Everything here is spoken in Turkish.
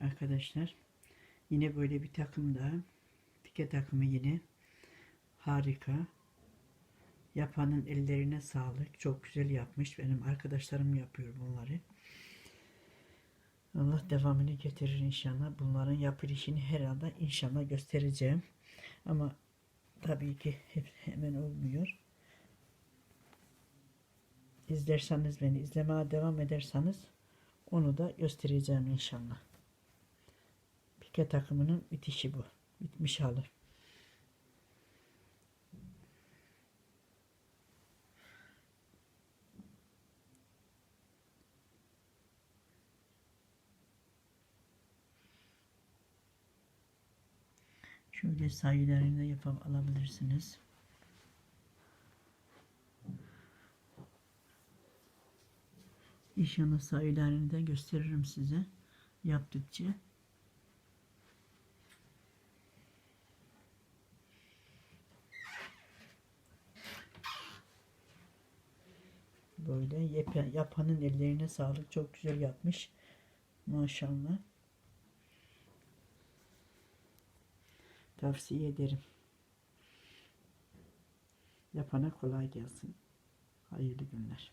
Arkadaşlar yine böyle bir takım daha. Pike takımı yine harika. Yapanın ellerine sağlık. Çok güzel yapmış. Benim arkadaşlarım yapıyor bunları. Allah devamını getirir inşallah. Bunların yapılışını herhalde inşallah göstereceğim. Ama tabii ki hep hemen olmuyor. İzlerseniz beni izlemeye devam ederseniz onu da göstereceğim inşallah. Pike takımının bitişi bu. Bitmiş hali. Şöyle sayılarını yapıp alabilirsiniz. İnşallah sayılarını da gösteririm size yaptıkça. Böyle yap- yapanın ellerine sağlık. Çok güzel yapmış. Maşallah. Tavsiye ederim. Yapana kolay gelsin. Hayırlı günler.